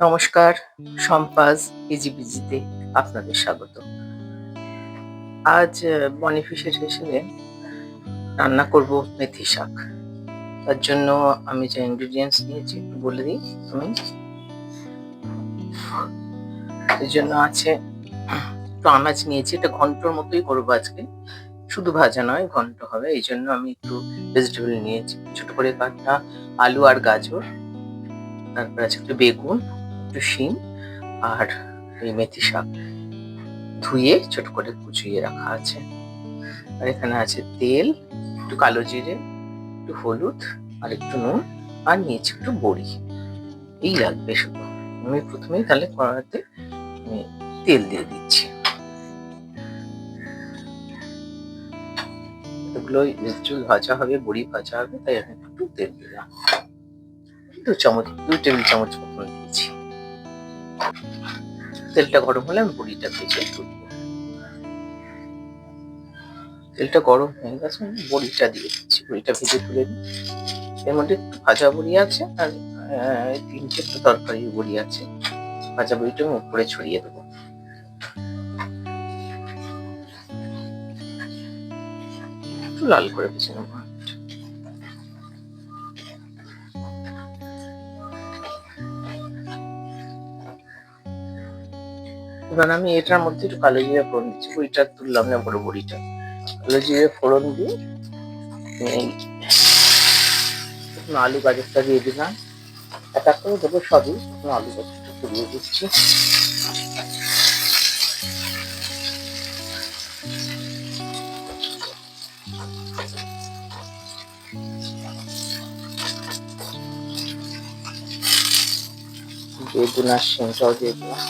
নমস্কার, সম্পাজ ইজিবিজিতে আপনাদের স্বাগত। আজ বনিফিশের হিসেবে রান্না করব মেথি শাক। তার জন্য আমি যে ইনগ্রিডিয়েন্টস নিয়েছি, বলে দিই আমি। এর জন্য আছে, একটু আনাজ নিয়েছি, এটা ঘন্টর মতোই করব আজকে। শুধু ভাজা নয়, ঘন্ট হবে। এই জন্য আমি একটু ভেজিটেবল নিয়েছি, ছোট করে কাটা, আলু আর গাজর, তারপর আছে একটু বেগুন। একটু শিম আর এই মেথি শাক ধুয়ে ছোট করে কুচিয়ে রাখা আছে। আর এখানে আছে তেল, একটু কালো জিরে, একটু হলুদ আর একটু নুন আর নিয়েছি একটু বড়ি। এই লাগবে শুধু। আমি প্রথমেই তাহলে কড়াতে আমি তেল দিয়ে দিচ্ছি। এগুলো চুল ভাজা হবে, বড়ি ভাজা হবে, তাই আমি একটু তেল দিলাম। দু চামচ, দু টেবিল চামচ মতন। তেলটা গরম হলে আমি বড়িটা ভেজে তুলব তেলটা গরম হয়ে গেছে, আমি বড়িটা দিয়ে দিচ্ছি। বড়িটা ভেজে তুলে দিই এর মধ্যে একটু ভাজা বড়ি আছে আর তিনটে একটু তরকারি বড়ি আছে। ভাজা বড়িটা আমি উপরে ছড়িয়ে দেবো। একটু লাল করে ভেজে নেব। এবার আমি এটার মধ্যে একটু কালো জিরে ফোড়ন দিচ্ছি বড়িটা তুললাম না বড় বড়িটা কালো জিরে ফোড়ন দিয়ে আলু গাজরটা দিয়ে দিলাম। এক এক করে দেবো সবই আলু গাজরটা পুড়িয়ে দিচ্ছি। বেগুন আর শিমটাও দিয়ে দিলাম।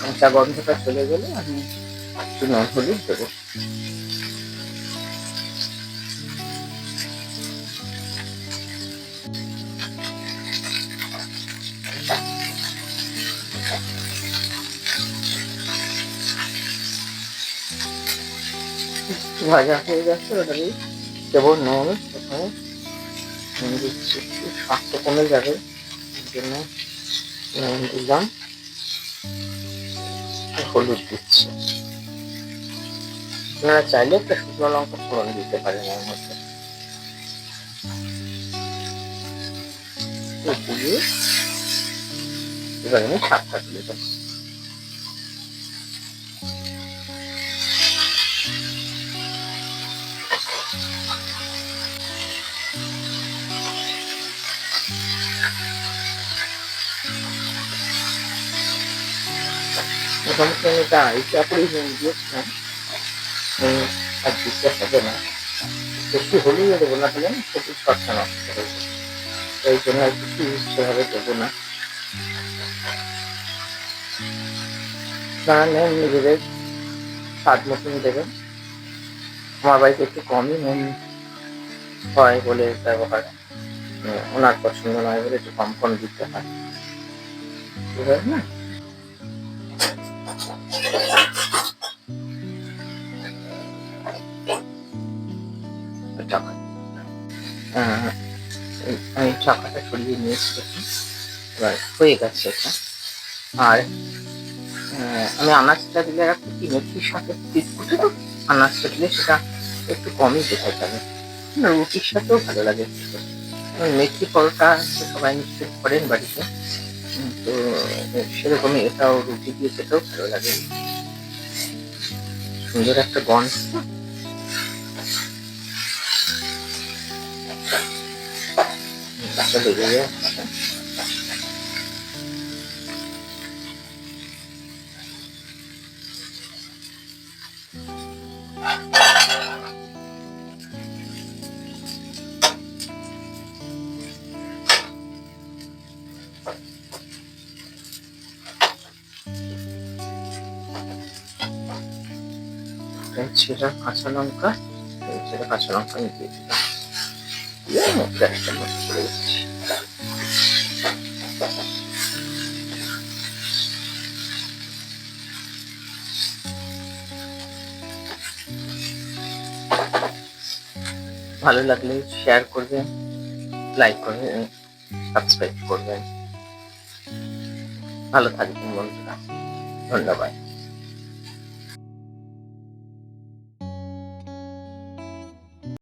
কাঁচা গন্ধটা চলে গেলে আমি একটু নুন হলুদ দেবো। ভাজা হয়ে যাচ্ছে ওটাকে দেবো নুন প্রথমে। নুন দিচ্ছি, একটু স্বাদটা কমে যাবে জন্য নুন দিলাম। হলুদ দিচ্ছি। আপনারা চাইলে একটা শুকনো লঙ্কা ফোড়ন দিতে পারেন এর মধ্যে। এবার আমি শাকটা তুলে দেবো আড়াইটা করে নুন দিয়েছিলাম নুন আর দিতে হবে না বেশি হলেই দেবো, না হলে একটু শর্টটা নষ্ট হয়ে এই জন্য আর কিছু সেভাবে দেবো। না আপনারা নেন নিজেদের স্বাদ মতন দেবেন আমার বাড়িতে একটু কমই নুন হয় বলে ব্যবহার ওনার পছন্দ নয় বলে একটু কম কম দিতে হয়। ঠিক না? টাকাটা সরিয়ে নিয়েছি দেখুন। এবার হয়ে গেছে এটা। আর আমি আনাজটা দিলে কি মেথির সাথে বিস্কুটে তো আনাজটা দিলে সেটা একটু কমই দেখা যাবে। রুটির সাথেও ভালো লাগে। মেথি পরোটা সবাই নিশ্চয়ই করেন বাড়িতে। তো সেরকমই এটাও রুটি দিয়ে খেতেও ভালো লাগে। সুন্দর একটা গন্ধ। পাতা ঢুকে যাও পাতা ছিল কাঁচা লঙ্কা ছিল কাঁচা লঙ্কা আমি দিয়ে দিলাম। ভালো লাগলে শেয়ার করবেন লাইক করবেন সাবস্ক্রাইব করবেন। ভালো থাকবেন বন্ধুরা। ধন্যবাদ।